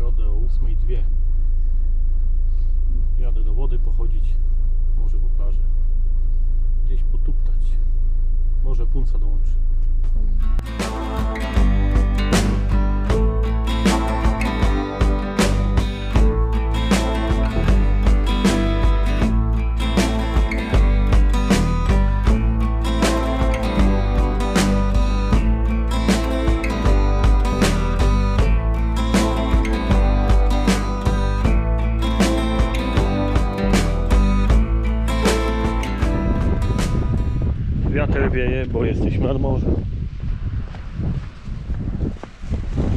środę o 8.02. Jadę do wody pochodzić, może po plaży. Gdzieś potuptać. Może punca dołączy. Wieje, bo jesteśmy nad morzem.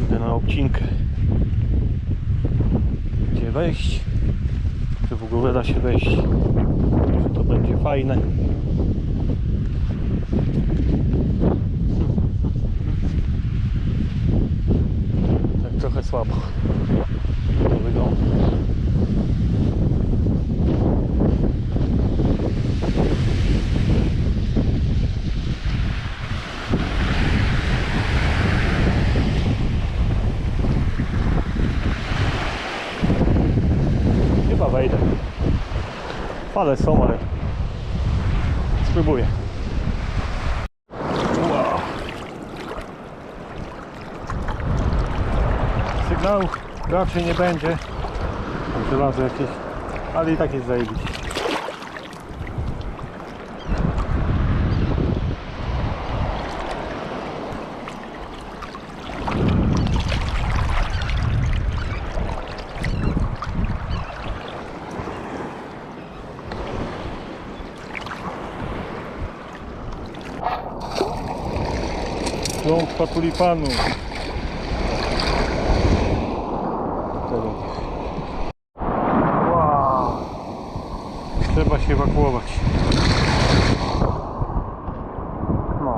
Idę na obcinkę. Gdzie wejść? Czy w ogóle da się wejść? Czy to będzie fajne? Tak trochę słabo. To wygląda. Fale są, ale spróbuję. Wow. Sygnału raczej nie będzie. Żelazo jakieś, ale i tak jest zajebiście. Klątwa tulipanu. Wow. Trzeba się ewakuować. No.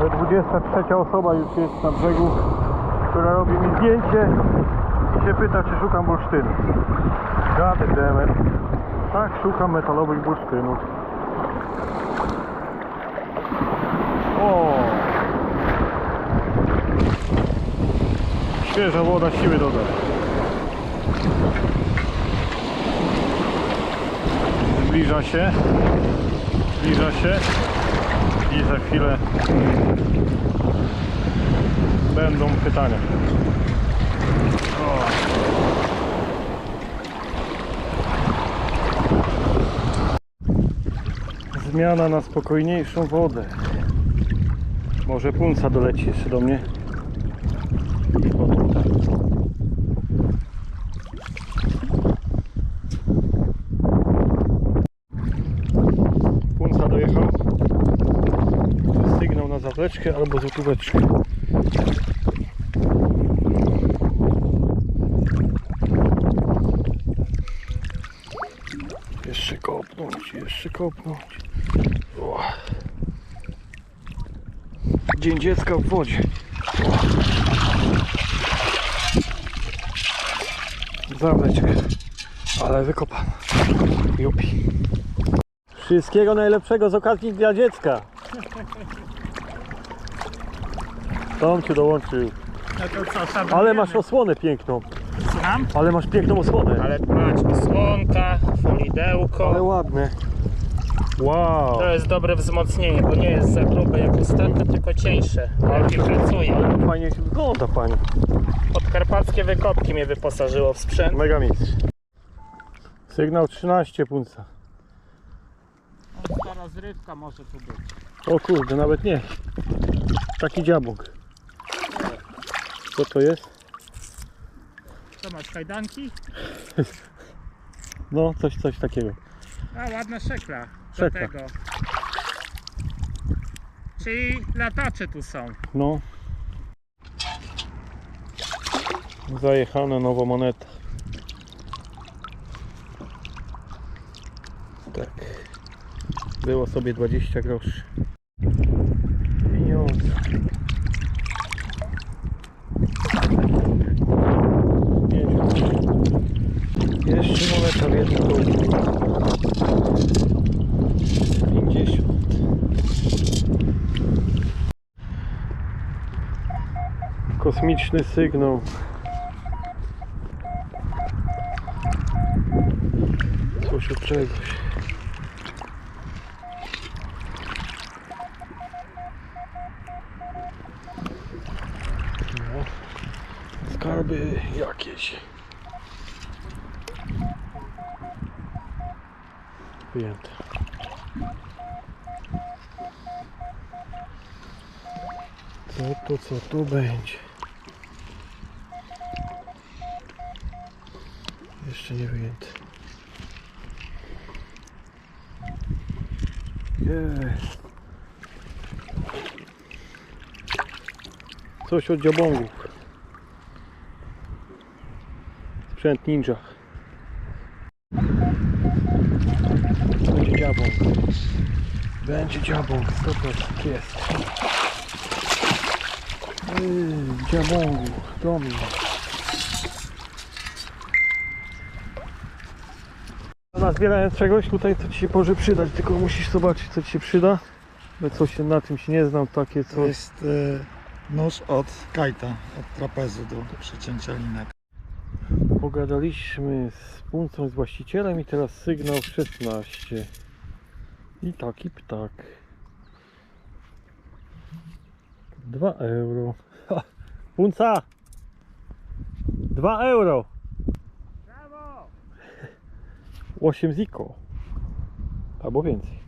Ale 23 osoba już jest na brzegu, która robi mi zdjęcie i się pyta, czy szukam bursztynu. Damn it. Tak, szukam metalowych bursztynów. O! Świeża woda siły dodaje. Zbliża się. Zbliża się. I za chwilę będą pytania. O. Zmiana na spokojniejszą wodę. Może punca doleci jeszcze do mnie. O. Punca dojechał. Sygnał na zawleczkę albo złotóweczkę. Jeszcze kopnąć, jeszcze kopnąć. Dzień dziecka w wodzie. Zawleczkę. Ale wykopana. Jupi. Wszystkiego najlepszego z okazji dla dziecka. Tom cię dołączył. No. Ale masz osłonę piękną. Słucham? Ale masz piękną osłonę. Ale patrz, osłonka, folidełko. Ale ładne. Wow. To jest dobre wzmocnienie, bo nie jest za grube jak ostatnio, tylko cieńsze. Lepiej pracuje. Ale fajnie się wygląda, panie. Podkarpackie wykopki mnie wyposażyło w sprzęt. Mega mistrz. Sygnał 13 punca. Rozrywka może tu być. O kurde, nawet nie. Taki dziabuk. Co to jest? Co masz, kajdanki? No, coś, coś takiego. A, ładna szekla. Do Szekla. tego. Czyli latacze tu są. No. Zajechana nowa moneta. Tak. Było sobie 20 groszy. Pieniądze. Jeszcze moneta w jednym dołku. 50. Kosmiczny sygnał. Coś od czegoś. No. Skarby jakieś. Wyjęte. Co to, co tu będzie? Jeszcze nie wyjęte. Jest. Coś od dziabągów. Sprzęt ninja. Będzie dziabąg. Będzie dziabąg. 100% jest. Yy, dziabągu. Do mnie. Nazbierając czegoś tutaj, co Ci się może przydać, tylko musisz zobaczyć, co Ci się przyda. Bo coś się na tym się nie znam, takie To co... jest e, nóż od kajta, od trapezu do przecięcia linek. Pogadaliśmy z puncą, z właścicielem i teraz sygnał 16. I taki ptak. 2 euro. Ha, punca! 2 euro! 8 ziko. Albo więcej.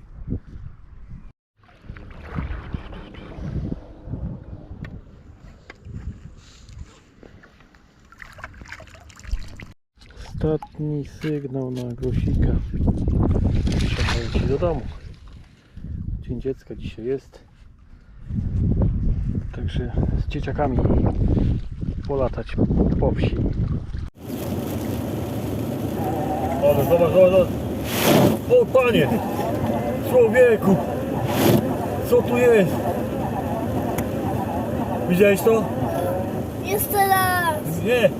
Ostatni sygnał na grosika. Dzisiaj ci do domu. Dzień dziecka dzisiaj jest. Także z dzieciakami polatać po wsi. Zobacz, zobacz, zobacz. O panie! Człowieku! Co tu jest? Widziałeś to? Jeszcze raz! Nie!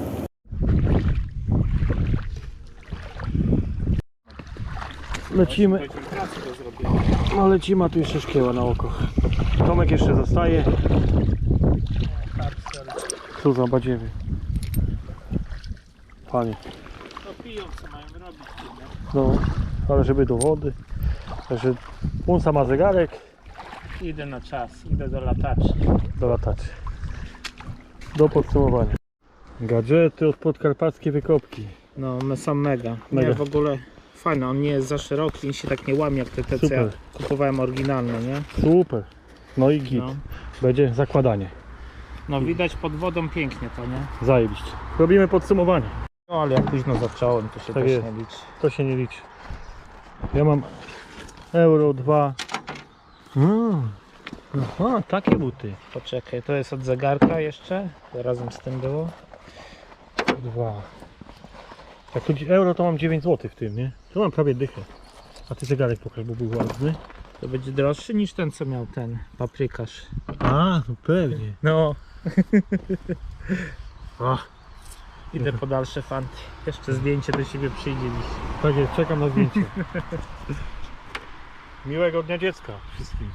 Lecimy. No lecimy, a tu jeszcze szkieła na oko. Tomek jeszcze zostaje. Tu za badziewy. Panie. To piją robić. No, ale żeby do wody. Także Punsa ma zegarek Idę na czas, idę do lataczy. do lataczy. Do podsumowania. Gadżety od podkarpackiej wykopki. No, one są mega. Mega. Nie, w ogóle fajne, on nie jest za szeroki, on się tak nie łamie jak te, te co ja Super. kupowałem oryginalne, nie? Super. No i git. No. Będzie zakładanie. no widać pod wodą pięknie to, nie? Zajebiście. Robimy podsumowanie. No ale ja późno zacząłem, to się Tak też jest. nie liczy. To się nie liczy. Ja mam euro 2. Mm. Aha, takie buty. Poczekaj, to jest od zegarka jeszcze, to razem z tym było. Dwa. Jak tu euro to mam 9 zł w tym, nie? Tu mam prawie dychę. A ty zegarek pokaż, bo był ładny. To będzie droższy niż ten, co miał ten paprykarz. A, no pewnie. No, Ach, idę po dalsze fanty. Jeszcze zdjęcie do siebie przyjdzie dziś. tak jest, czekam na zdjęcie. Miłego dnia dziecka wszystkim.